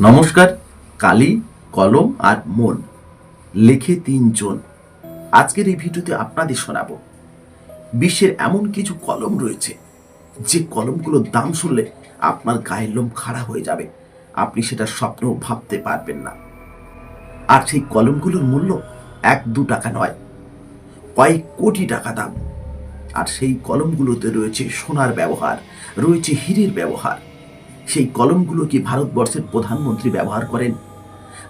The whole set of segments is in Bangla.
নমস্কার, কালি, কলম আর মন লেখে তিনজন। আজকের এই ভিডিওতে আপনাদের শোনাবো। বিশ্বের এমন কিছু কলম রয়েছে, যে কলমগুলোর দাম শুনলে আপনার গায়ের লোম খাড়া হয়ে যাবে। আপনি সেটা স্বপ্নেও ভাবতে পারবেন না। আর সেই কলমগুলোর মূল্য এক দু টাকা নয়, কয়েক কোটি টাকা দাম। আর সেই কলমগুলোতে রয়েছে সোনার ব্যবহার, রয়েছে হীরের ব্যবহার। সেই কলমগুলো কি ভারতবর্ষের প্রধানমন্ত্রী ব্যবহার করেন?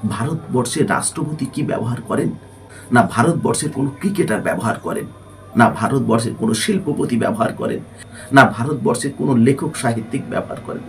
ভারতবর্ষের রাষ্ট্রপতি কি ব্যবহার করেন? না ভারতবর্ষের কোনো ক্রিকেটার ব্যবহার করেন? না ভারতবর্ষের কোনো শিল্পপতি ব্যবহার করেন? না ভারতবর্ষের কোনো লেখক সাহিত্যিক ব্যবহার করেন?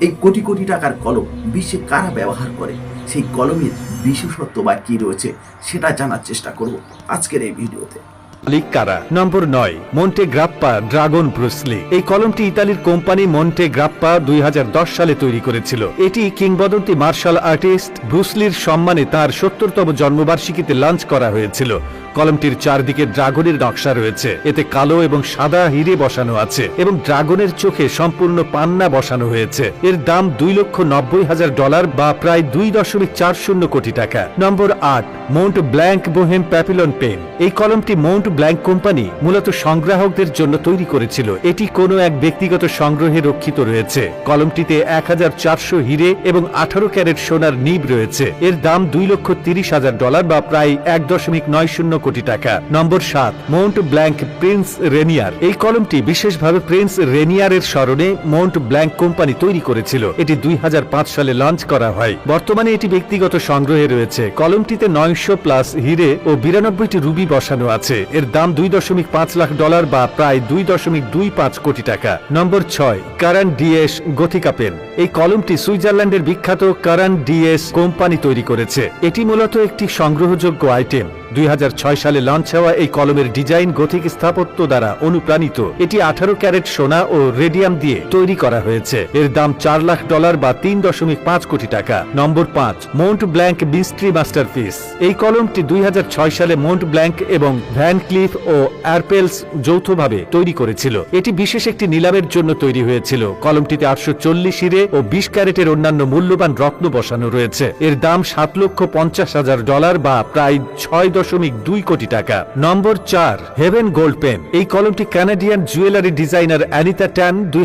এই কোটি কোটি টাকার কলম বিশ্বে কারা ব্যবহার করে? সেই কলমের বিশেষত্ব বা কী রয়েছে সেটা জানার চেষ্টা করব আজকের এই ভিডিওতে। মালিক কারা নম্বর নয় মন্টে গ্রাপ্পা ড্রাগন ব্রুসলি এই কলমটি ইতালির কোম্পানি মন্টে গ্রাপ্পা দুই হাজার দশ সালে তৈরি করেছিল। এটি কিংবদন্তি মার্শাল আর্টিস্ট ব্রুসলির সম্মানে তার সত্তরতম জন্মবার্ষিকীতে লঞ্চ করা হয়েছিল। কলমটির চারদিকে ড্রাগনের নকশা রয়েছে। এতে কালো এবং সাদা হিরে বসানো আছে এবং ড্রাগনের চোখে সম্পূর্ণ পান্না বসানো হয়েছে। এর দাম দুই লক্ষ নব্বই হাজার ডলার বা প্রায় দুই দশমিক চার শূন্য কোটি টাকা। নম্বর আট, Mont Blanc Boheme Papillon pen এই কলমটি মৌন্ট ব্ল্যাঙ্ক কোম্পানি মূলত সংগ্রাহকদের জন্য তৈরি করেছিল। এটি কোনো এক ব্যক্তিগত সংগ্রহে রক্ষিত রয়েছে। কলমটিতে এক হাজার চারশো হিরে এবং আঠারো ক্যারেট সোনার নিব রয়েছে। এর দাম দুই লক্ষ তিরিশ হাজার ডলার বা প্রায় এক দশমিক নয় শূন্য কোটি টাকা। নম্বর সাত মৌন্ট ব্ল্যাঙ্ক প্রিন্স রেনিয়ার। এই কলমটি বিশেষভাবে প্রিন্স রেনিয়ারের স্মরণে মৌন্ট ব্ল্যাঙ্ক কোম্পানি তৈরি করেছিল। এটি দুই হাজার পাঁচ সালে লঞ্চ করা হয়। বর্তমানে এটি ব্যক্তিগত সংগ্রহে রয়েছে। কলমটিতে নয়শো প্লাস হিরে ও বিরানব্বইটি রুবি বসানো আছে। এর দাম দুই দশমিক পাঁচ লাখ ডলার বা প্রায় দুই দশমিক দুই পাঁচ কোটি টাকা। নম্বর ছয়, কারান ডিএস গথিকা পেন এই কলমটি সুইজারল্যান্ডের বিখ্যাত কারান ডিএস কোম্পানি তৈরি করেছে। এটি মূলত একটি সংগ্রহযোগ্য আইটেম। দুই হাজার ছয় সালে লঞ্চ হওয়া এই কলমের ডিজাইন গথিক স্থাপত্য দ্বারা অনুপ্রাণিত। এটি আঠারো ক্যারেট সোনা ও রেডিয়াম দিয়ে তৈরি করা হয়েছে। এর দাম চার লাখ ডলার বা তিন দশমিক পাঁচ কোটি টাকা। নম্বর পাঁচ মৌন্ট ব্ল্যাঙ্ক মিস্ট্রি মাস্টারপিস এই কলমটি দুই সালে মৌন্ট ব্ল্যাঙ্ক এবং ভ্যান ক্লিফ ও অ্যারপেলস যৌথভাবে তৈরি করেছিল। এটি বিশেষ একটি নিলামের জন্য তৈরি হয়েছিল। কলমটিতে আটশো চল্লিশ হিরে ও বিশ ক্যারেটের অন্যান্য মূল্যবান রত্ন বসানো রয়েছে। এর দাম সাত লক্ষ পঞ্চাশ হাজার ডলার বা প্রায় ছয় দশমিক দুই কোটি টাকা। নম্বর চার, হেভেন গোল্ড পেন। এই কলমটি Canadian jewellery designer Anita Tan দুই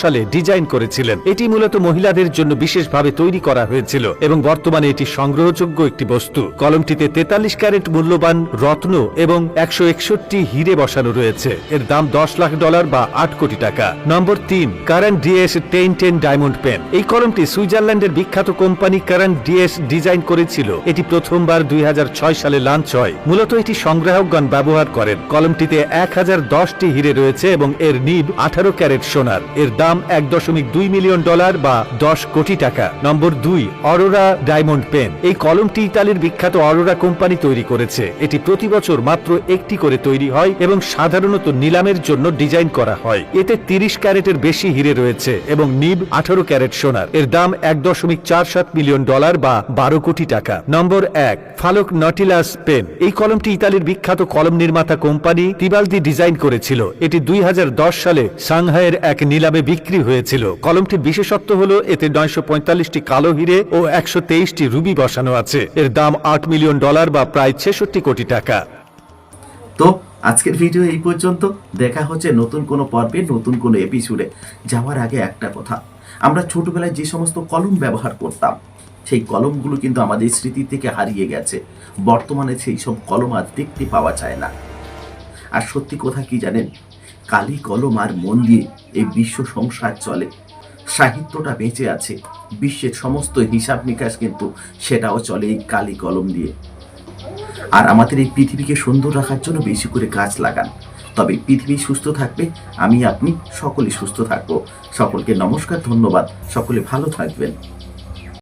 সালে ডিজাইন করেছিলেন। এটি মূলত মহিলাদের জন্য বিশেষভাবে তৈরি করা হয়েছিল এবং বর্তমানে এটি সংগ্রহযোগ্য একটি বস্তু। কলমটিতে তেতাল্লিশ ক্যারেট মূল্যবান রত্ন এবং একশো একষট্টি হিরে বসানো রয়েছে। এর দাম দশ লাখ ডলার বা আট কোটি টাকা। নম্বর তিন Caran d'Ache ten ten diamond pen. এই কলমটি সুইজারল্যান্ডের বিখ্যাত কোম্পানি কারেন্ট ডিএস ডিজাইন করেছিল। এটি প্রথমবার দুই হাজার ছয় সালে লঞ্চ হয় মূলত এটি সংগ্রাহকগণ ব্যবহার করেন। কলমটিতে এক হাজার দশটি হিরে রয়েছে এবং এর নিব আঠারো ক্যারেট সোনার। এর দাম এক দশমিক দুই মিলিয়ন ডলার বা দশ কোটি টাকা। নম্বর দুই, অরোরা ডায়মন্ড পেন। এই কলমটি ইতালির বিখ্যাত অরোরা কোম্পানি তৈরি করেছে। এটি প্রতি বছর মাত্র একটি করে তৈরি হয় এবং সাধারণত নিলামের জন্য ডিজাইন করা হয়। এতে তিরিশ ক্যারেটের বেশি হিরে রয়েছে এবং নিব আঠারো ক্যারেট সোনার। এর দাম এক দশমিক চার সাত মিলিয়ন ডলার বা বারো কোটি টাকা। নম্বর এক, ফালক নটিলাস পেন। এই কলমটি ইতালির বিখ্যাত কলম নির্মাতা কোম্পানি তিবালদি ডিজাইন করেছিল। এটি দুই সালে সাংহাইয়ের এক নিলামে বিক্রি হয়েছিল। কলমটির বিশেষত্ব হল, এতে নয়শো কালো হিরে ও একশো তেইশটি রুবি বসানো আছে। এর দাম আট মিলিয়ন ডলার বা প্রায় ছেষট্টি কোটি টাকা। তো, আজকের ভিডিও এই পর্যন্ত। দেখা হচ্ছে নতুন কোনো পর্বে, নতুন কোনো এপিসোডে যাওয়ার আগে একটা কথা। আমরা ছোটবেলায় যে সমস্ত কলম ব্যবহার করতাম সেই কলমগুলো কিন্তু আমাদের স্মৃতি থেকে হারিয়ে গেছে। বর্তমানে সেই সব কলম আর দেখতে পাওয়া যায় না। আর সত্যি কথা কি জানেন? কালি কলম আর মন দিয়ে এই বিশ্ব সংসার চলে। সাহিত্যটা বেঁচে আছে। বিশ্বের সমস্ত হিসাব নিকাশ কিন্তু সেটাও চলে এই কালি কলম দিয়ে। আর আমাদের এই পৃথিবীকে সুন্দর রাখার জন্য বেশি করে গাছ লাগান। তবে পৃথিবী সুস্থ থাকবে, আমি আপনি সকলে সুস্থ থাকব। সকলকে নমস্কার, ধন্যবাদ। সকলে ভালো থাকবেন।